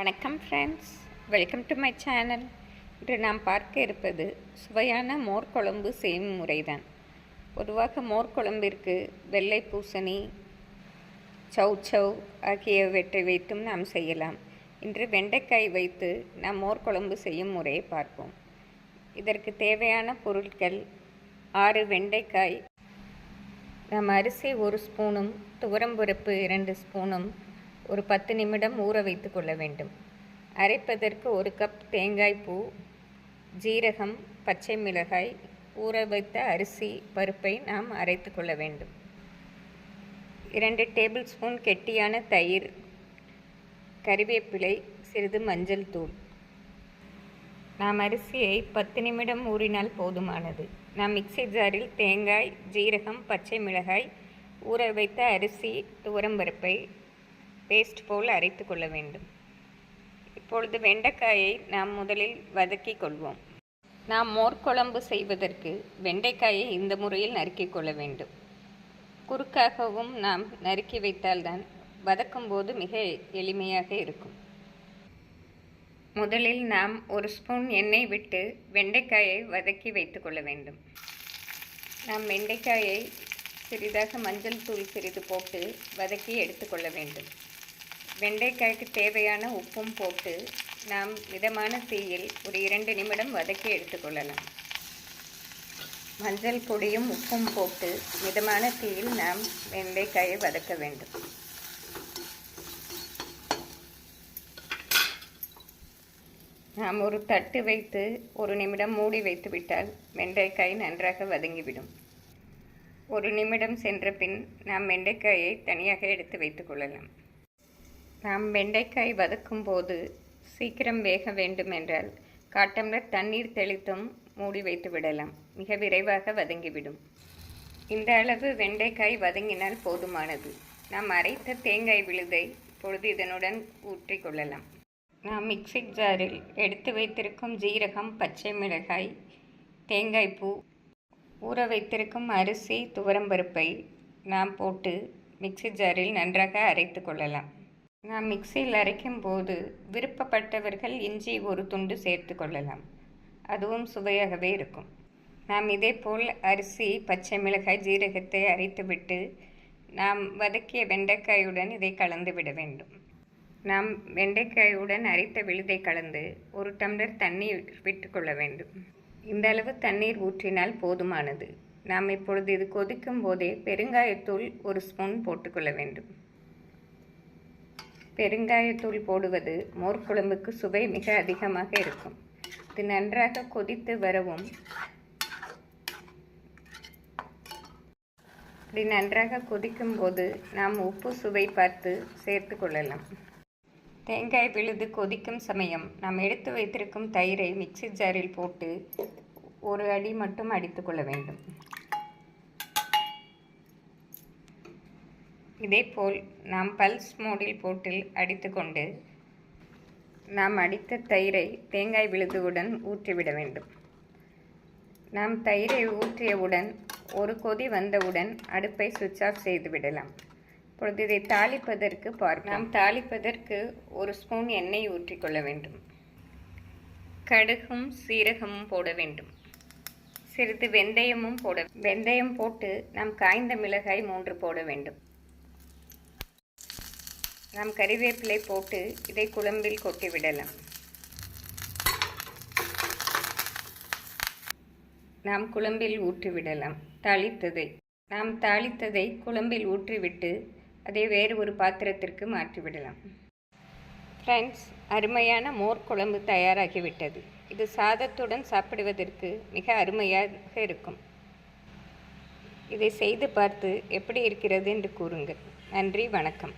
வணக்கம் friends welcome to my channel இன்று நாம் பார்க்க இருப்பது சுவையான மோர் குழம்பு செய்யும் முறைதான். பொதுவாக மோர் குழம்பிற்கு வெள்ளை பூசணி சௌ சௌ ஆகியவற்றை வைத்தும் நாம் செய்யலாம். இன்று வெண்டைக்காய் வைத்து நாம் மோர் குழம்பு செய்யும் முறையை பார்ப்போம். இதற்கு தேவையான பொருட்கள் ஆறு வெண்டைக்காய். நாம் அரிசி ஒரு ஸ்பூனும் துவரம்பருப்பு இரண்டு ஸ்பூனும் ஒரு பத்து நிமிடம் ஊற வைத்து கொள்ள வேண்டும். அரைப்பதற்கு ஒரு கப் தேங்காய் பூ ஜீரகம் பச்சை மிளகாய் ஊற வைத்த அரிசி பருப்பை நாம் அரைத்து கொள்ள வேண்டும். இரண்டு டேபிள் ஸ்பூன் கெட்டியான தயிர் கறிவேப்பிலை சிறிது மஞ்சள் தூள். நாம் அரிசியை பத்து நிமிடம் ஊறினால் போதுமானது. நாம் மிக்சி ஜாரில் தேங்காய் ஜீரகம் பச்சை மிளகாய் ஊற வைத்த அரிசி துவரம்பருப்பை பேஸ்ட் போல் அரைத்து கொள்ள வேண்டும். இப்பொழுது வெண்டைக்காயை நாம் முதலில் வதக்கி கொள்வோம். நாம் மோர் குழம்பு செய்வதற்கு வெண்டைக்காயை இந்த முறையில் நறுக்கிக் கொள்ள வேண்டும். குறுக்காகவும் நாம் நறுக்கி வைத்தால்தான் வதக்கும்போது மிக எளிமையாக இருக்கும். முதலில் நாம் ஒரு ஸ்பூன் எண்ணெய் விட்டு வெண்டைக்காயை வதக்கி வைத்து கொள்ள வேண்டும். நாம் வெண்டைக்காயை சிறிதாக மஞ்சள் தூள் சிறிது போட்டு வதக்கி எடுத்துக்கொள்ள வேண்டும். வெண்டைக்காய்க்கு தேவையான உப்பும் போட்டு நாம் மிதமான தீயில் ஒரு இரண்டு நிமிடம் வதக்கி எடுத்துக்கொள்ளலாம் மஞ்சள் பொடியும் உப்பும் போட்டு மிதமான தீயில் நாம் வெண்டைக்காயை வதக்க வேண்டும். நாம் ஒரு தட்டு வைத்து ஒரு நிமிடம் மூடி வைத்து விட்டால் வெண்டைக்காய் நன்றாக வதங்கிவிடும். ஒரு நிமிடம் சென்ற பின் நாம் வெண்டைக்காயை தனியாக எடுத்து வைத்துக்கொள்ளலாம் நாம் வெண்டைக்காய் வதக்கும் போது சீக்கிரம் வேக வேண்டும் என்றால் காட்டம்லர் தண்ணீர் தெளித்தும் மூடி வைத்து விடலாம். மிக விரைவாக வதங்கிவிடும். இந்த அளவு வெண்டைக்காய் வதங்கினால் போதுமானது. நாம் அரைத்த தேங்காய் விழுதை இப்பொழுது இதனுடன் ஊற்றி கொள்ளலாம். நாம் மிக்சி ஜாரில் எடுத்து வைத்திருக்கும் ஜீரகம் பச்சை மிளகாய் தேங்காய் பூ ஊற வைத்திருக்கும் அரிசி துவரம்பருப்பை நாம் போட்டு மிக்சி ஜாரில் நன்றாக அரைத்து கொள்ளலாம். நாம் மிக்சியில் அரைக்கும் போது விருப்பப்பட்டவர்கள் இஞ்சி ஒரு துண்டு சேர்த்து கொள்ளலாம். அதுவும் சுவையாகவே இருக்கும். நாம் இதே போல் அரிசி பச்சை மிளகாய் ஜீரகத்தை அரைத்துவிட்டு நாம் வதக்கிய வெண்டைக்காயுடன் இதை கலந்து விட வேண்டும். நாம் வெண்டைக்காயுடன் அரைத்த விழுதை கலந்து ஒரு டம்ளர் தண்ணீர் விட்டுக்கொள்ள வேண்டும். இந்த அளவு தண்ணீர் ஊற்றினால் போதுமானது. நாம் இப்பொழுது இது கொதிக்கும் போதே பெருங்காயத்தூள் ஒரு ஸ்பூன் போட்டுக்கொள்ள வேண்டும். பெருங்காயத்தூள் போடுவது மோர் குழம்புக்கு சுவை மிக அதிகமாக இருக்கும். இது நன்றாக கொதித்து வரவும் இப்படி நன்றாக கொதிக்கும் போது நாம் உப்பு சுவை பார்த்து சேர்த்து கொள்ளலாம். தேங்காய் விழுது கொதிக்கும் சமயம் நாம் எடுத்து வைத்திருக்கும் தயிரை மிக்சி ஜாரில் போட்டு ஒரு அடி மட்டும் அடித்துக்கொள்ள வேண்டும். இதேபோல் நாம் பல்ஸ் மோடில் போட்டில் அடித்துக்கொண்டு நாம் அடித்த தயிரை தேங்காய் விழுதுவுடன் ஊற்றிவிட வேண்டும். நாம் தயிரை ஊற்றியவுடன் ஒரு கொதி வந்தவுடன் அடுப்பை சுவிட்ச் ஆஃப் செய்து விடலாம். இப்பொழுது இதை தாளிப்பதற்கு பார்ப்போம். நாம் தாளிப்பதற்கு ஒரு ஸ்பூன் எண்ணெய் ஊற்றிக்கொள்ள வேண்டும். கடுகும் சீரகமும் போட வேண்டும். சிறிது வெந்தயமும் போட வெந்தயம் போட்டு நாம் காய்ந்த மிளகாய் மூன்று போட வேண்டும். நாம் கறிவேப்பிலை போட்டு இதை குழம்பில் கொட்டிவிடலாம் நாம் குழம்பில் ஊற்றிவிடலாம் தாளித்ததை. நாம் தாளித்ததை குழம்பில் ஊற்றிவிட்டு அதை வேறு ஒரு பாத்திரத்திற்கு மாற்றிவிடலாம் ஃப்ரெண்ட்ஸ் அருமையான மோர் குழம்பு தயாராகிவிட்டது. இது சாதத்துடன் சாப்பிடுவதற்கு மிக அருமையாக இருக்கும். இதை செய்து பார்த்து எப்படி இருக்கிறது என்று கூறுங்கள். நன்றி வணக்கம்.